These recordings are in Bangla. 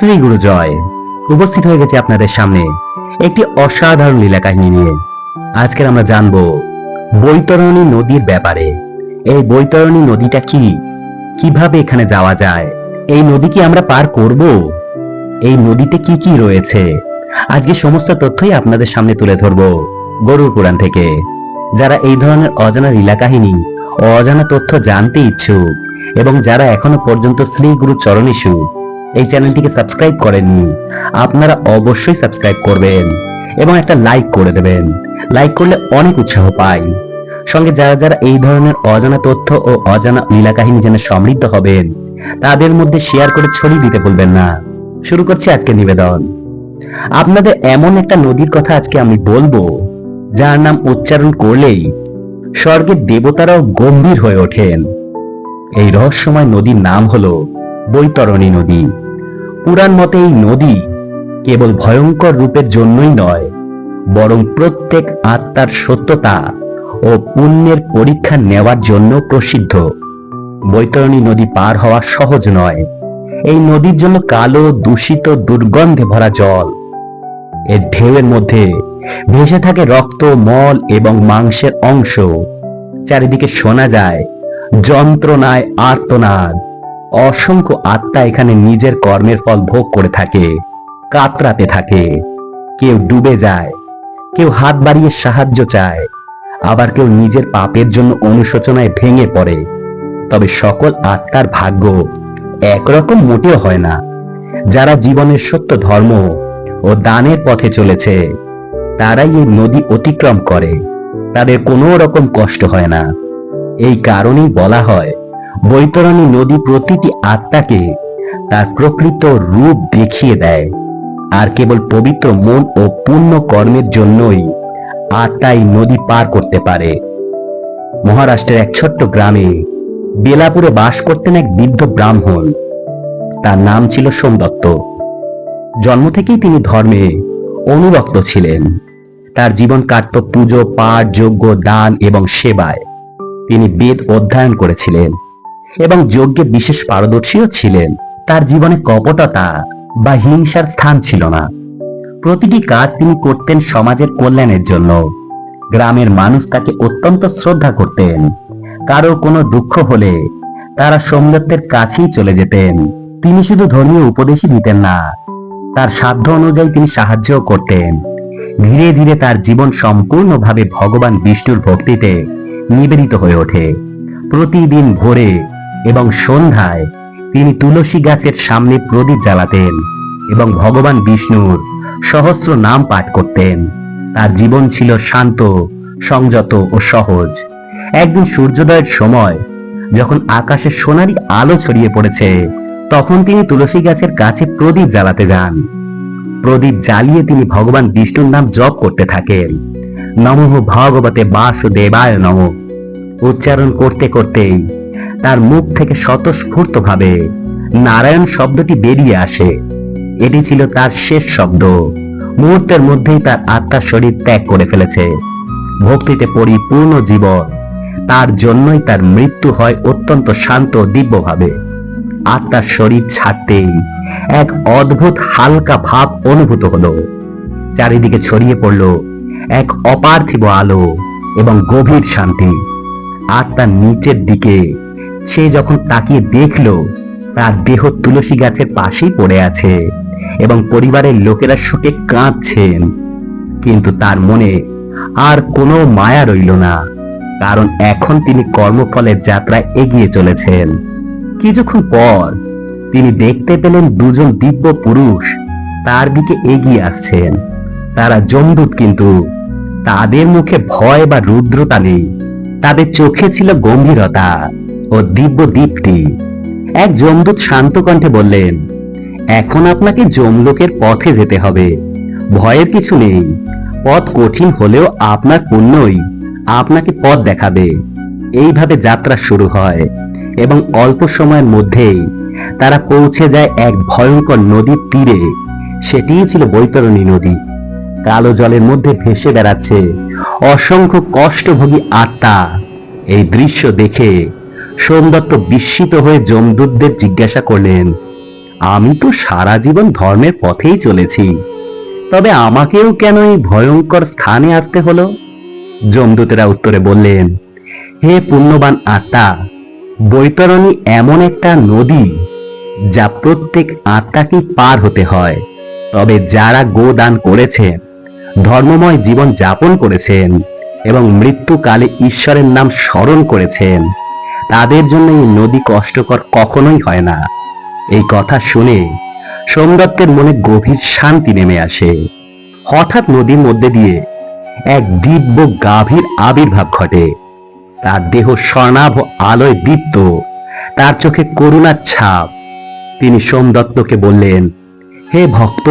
শ্রী গুরু জয়। উপস্থিত হয়ে গেছে আপনাদের সামনে একটি অসাধারণ লীলা কাহিনী নিয়ে। আজকের আমরা জানব বৈতরণী নদীর ব্যাপারে। এই বৈতরণী নদীটা কি? কীভাবে এখানে যাওয়া যায়? এই নদী কি আমরা পার করব? এই নদীতে কি কি রয়েছে? আজকে সমস্ত তথ্যই আপনাদের সামনে তুলে ধরব গরুর পুরাণ থেকে। যারা এই ধরনের অজানা লীলা কাহিনী অজানা তথ্য জানতে ইচ্ছুক এবং যারা এখনও পর্যন্ত শ্রী গুরু চরণীশু এই চ্যানেলটিকে সাবস্ক্রাইব করেননি, আপনারা অবশ্যই সাবস্ক্রাইব করবেন এবং একটা লাইক করে দেবেন। লাইক করলে অনেক উৎসাহ পাই। সঙ্গে যারা যারা এই ধরনের অজানা তথ্য ও অজানা লীলা কাহিনী জেনে সমৃদ্ধ হবেন, তাদের মধ্যে শেয়ার করে ছড়িয়ে দিতে বলবেন না। শুরু করছি আজকে নিবেদন। আপনাদের এমন একটা নদীর কথা আজকে আমি বলব, যার নাম উচ্চারণ করলেই স্বর্গের দেবতারাও গম্ভীর হয়ে ওঠেন। এই রহস্যময় নদীর নাম হলো বৈতরণী নদী। পুরাণ মতে এই নদী কেবল ভয়ঙ্কর রূপের জন্যই নয়, বরং প্রত্যেক আত্মার সত্যতা ও পুণ্যের পরীক্ষা নেওয়ার জন্য প্রসিদ্ধ। বৈতরণী নদী পার হওয়া সহজ নয়। এই নদীর জন্য কালো, দূষিত, দুর্গন্ধে ভরা জল। এর ঢেউয়ের মধ্যে ভেসে থাকে রক্ত, মল এবং মাংসের অংশ। চারিদিকে শোনা যায় যন্ত্রণায় আর্তনাদ। অসংখ্য আত্মা এখানে নিজের কর্মের ফল ভোগ করে থাকে, কাতরাতে থাকে। কেউ ডুবে যায়, কেউ হাত বাড়িয়ে সাহায্য চায়, আবার কেউ নিজের পাপের জন্য অনুশোচনায় ভেঙে পড়ে। তবে সকল আত্মার ভাগ্য একরকম মোটেও হয় না। যারা জীবনের সত্য ধর্ম ও দানের পথে চলেছে, তারাই এই নদী অতিক্রম করে। তাদের কোনো রকম কষ্ট হয় না। এই কারণেই বলা হয় বৈতরণী নদী প্রতিটি আত্মাকে তার প্রকৃত রূপ দেখিয়ে দেয়। আর কেবল পবিত্র মন ও পুণ্য কর্মের জন্যই আত্মাই নদী পার করতে পারে। মহারাষ্ট্রের এক ছোট্ট গ্রামে বেলাপুরে বাস করতেন এক বৃদ্ধ ব্রাহ্মণ। তার নাম ছিল সোমদত্ত জন্ম থেকেই তিনি ধর্মে অনুরক্ত ছিলেন। তার জীবন কাটত পুজো পাঠ যজ্ঞ, দান এবং সেবায়। তিনি বেদ অধ্যয়ন করেছিলেন। এবং যজ্ঞে বিশেষ পারদর্শীও ছিলেন। তার জীবনে কপটতা বা হিংসার স্থান ছিল না। প্রতিটি কাজ তিনি করতেন সমাজের কল্যাণের জন্য। গ্রামের মানুষ তাকে অত্যন্ত শ্রদ্ধা করতেন। কারও কোনো দুঃখ হলে তারা সোমদত্তের কাছেই চলে যেতেন। তিনি শুধু ধর্মীয় উপদেশই দিতেন না, তার সাধ্য অনুযায়ী তিনি সাহায্যও করতেন। ধীরে ধীরে তার জীবন সম্পূর্ণভাবে ভগবান বিষ্ণুর ভক্তিতে নিবেদিত হয়ে ওঠে। প্রতিদিন ভোরে এবং সন্ধ্যায় তিনি তুলসী গাছের সামনে প্রদীপ জ্বালাতেন এবং ভগবান বিষ্ণুর সহস্র নাম পাঠ করতেন। তার জীবন ছিল শান্ত, সংযত ও সহজ। একদিন সূর্যোদয়ের সময় যখন আকাশে সোনারি আলো ছড়িয়ে পড়েছে, তখন তিনি তুলসী গাছের কাছে প্রদীপ জ্বালাতে যান। প্রদীপ জ্বালিয়ে তিনি ভগবান বিষ্ণুর নাম জপ করতে থাকেন। নমঃ ভগবতে বাসুদেবায় নম। উচ্চারণ করতে করতেই তার মুখ থেকে স্বতঃস্ফূর্ত ভাবে নারায়ণ শব্দটি বেরিয়ে আসে। এটি ছিল তার শেষ শব্দ। মুহূর্তের মধ্যেই তার আত্মার শরীর ত্যাগ করে ফেলেছে। ভক্তিতে পরিপূর্ণ জীবন। তার জন্যই তার মৃত্যু হয় অত্যন্ত শান্ত, দিব্যভাবে। আত্মার শরীর ছাড়তেই এক অদ্ভুত হালকা ভাব অনুভূত হলো। চারিদিকে ছড়িয়ে পড়ল এক অপার্থিব আলো এবং গভীর শান্তি। আত্মার নিচের দিকে সে যখন তাকিয়ে দেখল, তার দেহ তুলসী গাছের পাশেই পড়ে আছে এবং পরিবারের লোকেরা শোকে কাঁদছেন। কিন্তু তার মনে আর কোনো মায়া রইল না, কারণ এখন তিনি কর্মফলের যাত্রায় এগিয়ে চলেছেন। কিছুক্ষণ পর তিনি দেখতে পেলেন দুজন দিব্য পুরুষ তার দিকে এগিয়ে আসছেন। তারা জমদূত, কিন্তু তাদের মুখে ভয় বা রুদ্রতা নেই, তাদের চোখে ছিল গম্ভীরতা। ও দিব্য দীপ্তি। এক জমদূত শান্ত কণ্ঠে বললেন, এখন আপনাকে জমলোকের পথে যেতে হবে। ভয়ের কিছু নেই। পথ কঠিন হলেও আপনার পুণ্যই আপনাকে পথ দেখাবে। এইভাবে যাত্রা শুরু হয় এবং অল্প সময়ের মধ্যেই তারা পৌঁছে যায় এক ভয়ঙ্কর নদীর তীরে। সেটিই ছিল বৈতরণী নদী। কালো জলের মধ্যে ভেসে বেড়াচ্ছে অসংখ্য কষ্টভোগী আত্মা। এই দৃশ্য দেখে সোমদত্ত বিস্মিত হয়ে জমদূতদের জিজ্ঞাসা করলেন, আমি তো সারা জীবন ধর্মের পথেই চলেছি, তবে আমাকেও কেন এই ভয়ঙ্কর স্থানে আসতে হলো? যমদূতেরা উত্তরে বললেন, হে পুণ্যবান আত্মা, বৈতরণী এমন একটা নদী, যা প্রত্যেক আত্মাকে পার হতে হয়, তবে যারা গোদান করেছেন ধর্মময় জীবন যাপন করেছেন এবং মৃত্যুকালে ঈশ্বরের নাম স্মরণ করেছেন তাদের জন্য এই নদী কষ্টকর কখনোই হয় না। এই কথা শুনে সোমদত্তের মনে গভীর শান্তি নেমে আসে। হঠাৎ নদীর মধ্যে দিয়ে এক দিব্য গাভীর আবির্ভাব ঘটে। তার দেহ স্বর্ণাভ আলোয় দীপ্ত, তার চোখে করুণার ছাপ। তিনি সোমদত্তকে বললেন, হে ভক্ত,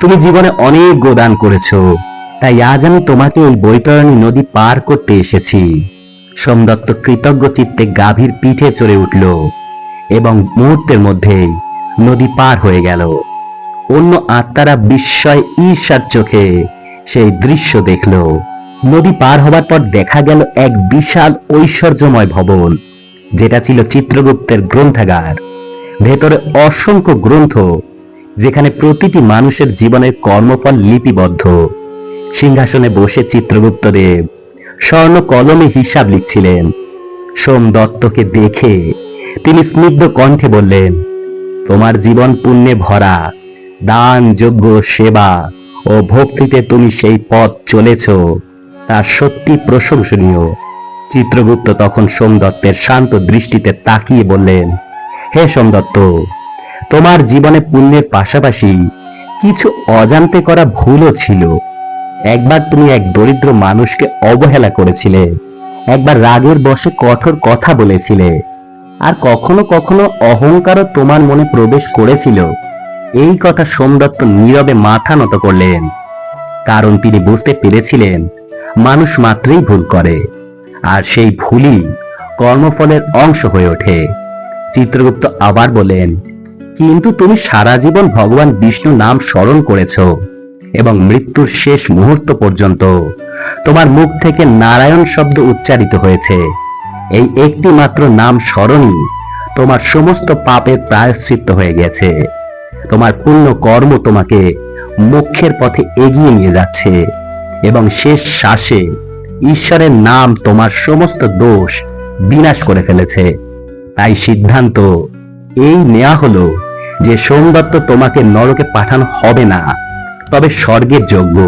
তুমি জীবনে অনেক গোদান করেছ, তাই আজ আমি তোমাকে এই বৈতরণী নদী পার করতে এসেছি। সোমদত্ত কৃতজ্ঞ চিত্তে গাভীর পিঠে চড়ে উঠল এবং মুহূর্তের মধ্যেই নদী পার হয়ে গেল। অন্য আত্মারা বিস্ময় ঈর্ষার চোখে সেই দৃশ্য দেখল। নদী পার হবার পর দেখা গেল এক বিশাল ঐশ্বর্যময় ভবন, যেটা ছিল চিত্রগুপ্তের গ্রন্থাগার। ভেতরে অসংখ্য গ্রন্থ, যেখানে প্রতিটি মানুষের জীবনের কর্মফল লিপিবদ্ধ। সিংহাসনে বসে চিত্রগুপ্ত দেব স্বর্ণ কলমে হিসাব লিখছিলেন। সোম দত্তকে দেখে তিনি স্নিগ্ধ কণ্ঠে বললেন, তোমার জীবন পুণ্যে ভরা, দান যোগ্য সেবা ও ভক্তিতে তুমি সেই পথ চলেছ, তা সত্যি প্রশংসনীয়। চিত্রগুপ্ত তখন সোমদত্তের শান্ত দৃষ্টিতে তাকিয়ে বললেন, হে সোমদত্ত তোমার জীবনে পুণ্যের পাশাপাশি কিছু অজান্তে করা ভুলও ছিল। একবার তুমি এক দরিদ্র মানুষকে অবহেলা করেছিলে। একবার রাগের বশে কঠোর কথা বলেছিলে। আর কখনো কখনো অহংকারও তোমার মনে প্রবেশ করেছিল। এই কথা সোমদত্ত নীরবে মাথা নত করলেন। কারণ তিনি বুঝতে পেরেছিলেন, মানুষ মাত্রই ভুল করে। আর সেই ভুলই কর্মফলের অংশ হয়ে ওঠে। চিত্রগুপ্ত আবার বলেন, কিন্তু তুমি সারা জীবন ভগবান বিষ্ণু নাম স্মরণ করেছ। এবং মৃত্যুর শেষ মুহূর্ত পর্যন্ত তোমার মুখ থেকে নারায়ণ শব্দ উচ্চারিত হয়েছে। এই একটি মাত্র নাম স্মরণই তোমার সমস্ত পাপের প্রায়শ্চিত্ত হয়ে গেছে। তোমার পূর্ণ কর্ম তোমাকে মোক্ষের পথে এগিয়ে নিয়ে যাচ্ছে এবং শেষ শ্বাসে ঈশ্বরের নাম তোমার সমস্ত দোষ বিনাশ করে ফেলেছে। তাই সিদ্ধান্ত এই নেয়া হলো যে সোমদত্ত তোমাকে নরকে পাঠানো হবে না। তবে স্বর্গের যোগ্য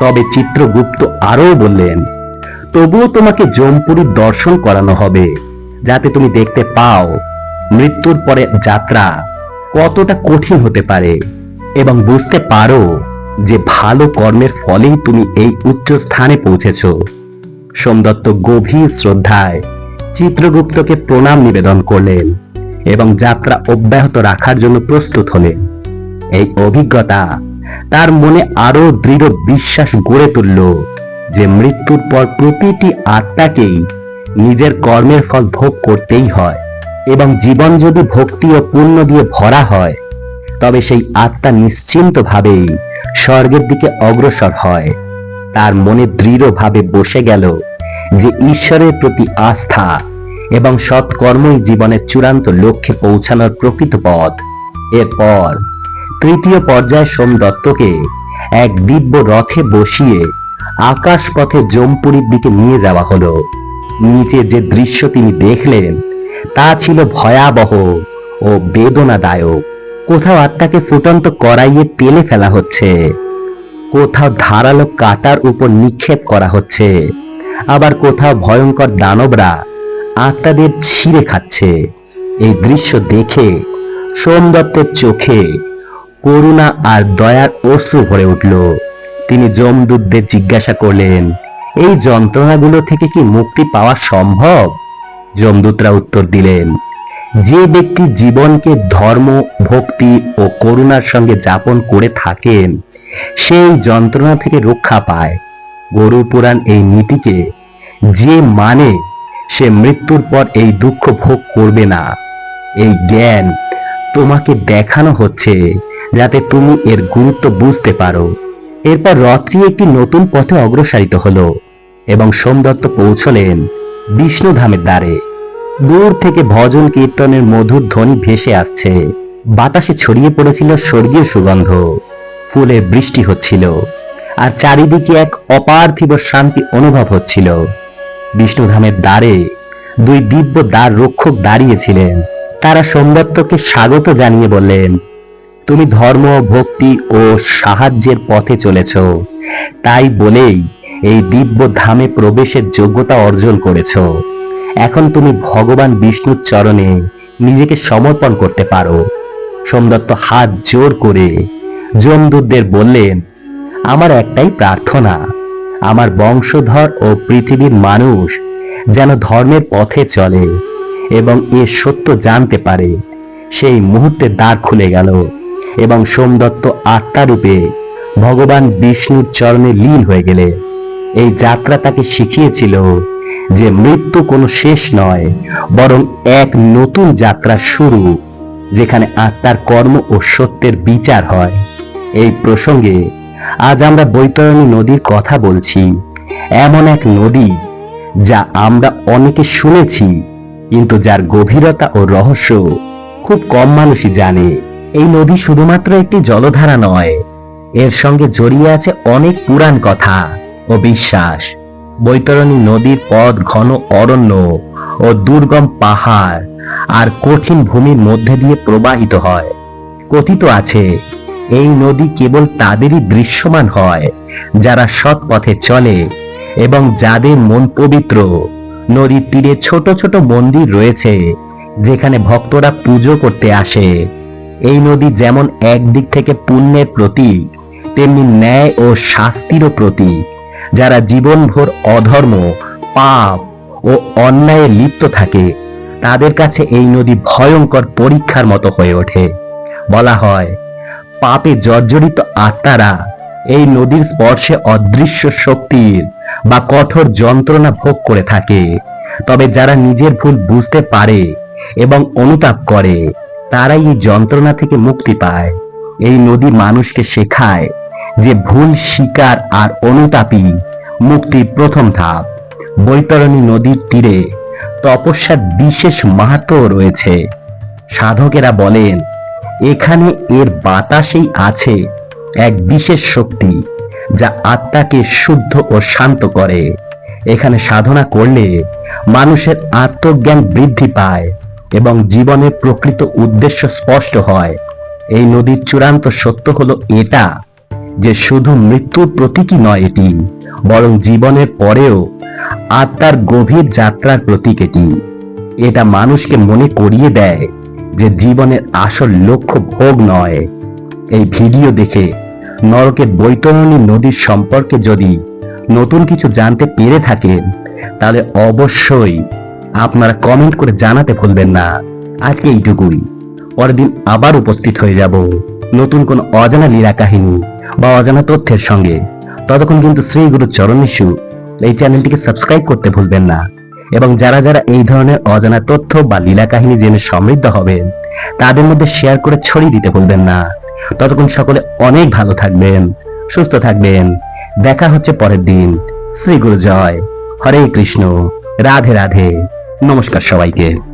তবে চিত্রগুপ্ত আরও বললেন, তবুও তোমাকে জমপুরীর দর্শন করানো হবে, যাতে তুমি দেখতে পাও মৃত্যুর পরে যাত্রা কতটা কঠিন হতে পারে এবং বুঝতে পারো যে ভালো কর্মের ফলেই তুমি এই উচ্চ স্থানে পৌঁছেছ সোমদত্ত গভীর শ্রদ্ধায় চিত্রগুপ্তকে প্রণাম নিবেদন করলেন এবং যাত্রা অব্যাহত রাখার জন্য প্রস্তুত হলেন। এই অভিজ্ঞতা তার মনে আরও দৃঢ় বিশ্বাস গড়ে তুলল যে মৃত্যুর পর প্রতিটি আত্মাকেই নিজের কর্মের ফল ভোগ করতেই হয় এবং জীবন যদি ভক্তি ও পুণ্য দিয়ে ভরা হয়, তবে সেই আত্মা নিশ্চিন্তভাবেই স্বর্গের দিকে অগ্রসর হয়। তার মনে দৃঢ়ভাবে বসে গেল যে ঈশ্বরের প্রতি আস্থা এবং সৎকর্মই জীবনের চূড়ান্ত লক্ষ্যে পৌঁছানোর প্রকৃত পথ। এরপর তৃতীয় পর্যায়ে সোম দত্তকে এক দিব্য রথে বসিয়ে আকাশ পথে জমপুরীর দিকে নিয়ে যাওয়া হলো। নিচে যে দৃশ্য তিনি দেখলেন, তা ছিল ভয়াবহ ও বেদনাদায়ক। কোথাও আত্মাকে ফুটন্ত কড়াইয়ে তেলে ফেলা হচ্ছে, কোথাও ধারালো কাটার উপর নিক্ষেপ করা হচ্ছে, আবার কোথাও ভয়ঙ্কর দানবরা আত্মাদের ছিঁড়ে খাচ্ছে। এই দৃশ্য দেখে সোমদত্তের চোখে করুণা আর দয়ার অশ্রু ভরে উঠল। তিনি যমদূতদের জিজ্ঞাসা করলেন, এই যন্ত্রণাগুলো থেকে কি মুক্তি পাওয়া সম্ভব? যমদূতরা উত্তর দিলেন, যে ব্যক্তি জীবনকে ধর্ম, ভক্তি ও করুণার সঙ্গে যাপন করে থাকেন, সেই যন্ত্রণা থেকে রক্ষা পায়। গরু পুরাণ এই নীতিকে, যে মানে সে মৃত্যুর পর এই দুঃখ ভোগ করবে না। এই জ্ঞান তোমাকে দেখানো হচ্ছে। যাতে তুমি এর গুরুত্ব বুঝতে পারো। এরপর রথটি একটি নতুন পথে অগ্রসারিত হলো এবং সোমদত্ত পৌঁছলেন বিষ্ণুধামের দ্বারে। দূর থেকে ভজন কীর্তনের মধুর ধ্বনি ভেসে আসছে। বাতাসে ছড়িয়ে পড়েছিল স্বর্গীয় সুগন্ধ। ফুলে বৃষ্টি হচ্ছিল আর চারিদিকে এক অপার্থিব শান্তি অনুভব হচ্ছিল। বিষ্ণুধামের দ্বারে দুই দিব্য দ্বার রক্ষক দাঁড়িয়েছিলেন। তারা সোমদত্তকে স্বাগত জানিয়ে বললেন তুমি ধর্ম, ভক্তি ও সাহায্যের পথে চলেছ। তাই বলেই এই দিব্য ধামে প্রবেশের যোগ্যতা অর্জন করেছ। এখন তুমি ভগবান বিষ্ণুর চরণে নিজেকে সমর্পণ করতে পারো। সোমদত্ত হাত জোর করে যমদূতদের বললেন, আমার একটাই প্রার্থনা, আমার বংশধর ও পৃথিবীর মানুষ যেন ধর্মের পথে চলে এবং এ সত্য জানতে পারে। সেই মুহূর্তে দ্বার খুলে গেল। এবং সোমদত্ত আত্মারূপে ভগবান বিষ্ণুর চরণে লীন হয়ে গেলে। এই যাত্রা তাকে শিখিয়েছিল যে মৃত্যু কোনো শেষ নয়, বরং এক নতুন যাত্রা শুরু, যেখানে আত্মার কর্ম ও সত্যের বিচার হয়। এই প্রসঙ্গে আজ আমরা বৈতরণী নদীর কথা বলছি। এমন এক নদী যা আমরা অনেকে শুনেছি, কিন্তু যার গভীরতা ও রহস্য খুব কম মানুষই জানে। এই নদী শুধুমাত্র একটি জলধারা নয়। এর সঙ্গে জড়িয়ে আছে অনেক পুরাণ কথা ও বিশ্বাস। বৈতরণী নদীর পথ ঘন অরণ্য ও দুর্গম পাহাড় আর কঠিন ভূমির মধ্যে দিয়ে প্রবাহিত হয়। কথিত আছে, এই নদী কেবল তাদেরই দৃশ্যমান হয়, যারা সৎ পথে চলে এবং যাদের মন পবিত্র। নদীর তীরে ছোট ছোট মন্দির রয়েছে, যেখানে ভক্তরা পুজো করতে আসে। এই নদী যেমন একদিক থেকে পুণ্যের প্রতীক, তেমনি ন্যায় ও শাস্তিরও প্রতীক, যারা জীবনভর অধর্ম, পাপ ও অন্যায়ে লিপ্ত থাকে, তাদের কাছে এই নদী ভয়ঙ্কর পরীক্ষার মতো হয়ে ওঠে। বলা হয়, পাপে জর্জরিত আত্মারা এই নদীর স্পর্শে অদৃশ্য শক্তির বা কঠোর যন্ত্রণা ভোগ করে থাকে। তবে যারা নিজের ভুল বুঝতে পারে এবং অনুতাপ করে তারাই এই যন্ত্রণা থেকে মুক্তি পায়। এই নদী মানুষকে শেখায় যে ভুল স্বীকার আর অনুতাপই মুক্তির প্রথম ধাপ। বৈতরণী নদীর তীরে তপস্যার বিশেষ মাহাত্ম রয়েছে। সাধকেরা বলেন, এখানে এর বাতাসেই আছে এক বিশেষ শক্তি যা আত্মাকে শুদ্ধ ও শান্ত করে। এখানে সাধনা করলে মানুষের আত্মজ্ঞান বৃদ্ধি পায়। এবং জীবনের প্রকৃত উদ্দেশ্য স্পষ্ট হয়। এই নদীর চূড়ান্ত সত্য হলো এটা, যে শুধু মৃত্যুর প্রতীকই নয় এটি, বরং জীবনের পরেও আত্মার গভীর যাত্রার প্রতীক এটি। এটা মানুষকে মনে করিয়ে দেয় যে জীবনের আসল লক্ষ্য ভোগ নয়। এই ভিডিও দেখে নরকের বৈতরণী নদীর সম্পর্কে যদি নতুন কিছু জানতে পেরে থাকেন, তাহলে অবশ্যই আপনারা কমেন্ট করে জানাতে ভুলবেন না। আজকে এইটুকুই। পরের দিন আবার উপস্থিত হয়ে যাব নতুন কোন অজানা লীলা কাহিনী বা অজানা তথ্যের সঙ্গে। ততক্ষণ কিন্তু শ্রী গুরু চরণ এই চ্যানেলটিকে সাবস্ক্রাইব করতে ভুলবেন না এবং যারা যারা এই ধরনের অজানা তথ্য বা লীলা কাহিনী জেনে সমৃদ্ধ হবেন, তাদের মধ্যে শেয়ার করে ছড়িয়ে দিতে ভুলবেন না। ততক্ষণ সকলে অনেক ভালো থাকবেন, সুস্থ থাকবেন। দেখা হচ্ছে পরের দিন। শ্রী গুরু জয়। হরে কৃষ্ণ। রাধে রাধে। নমস্কার সবাইকে।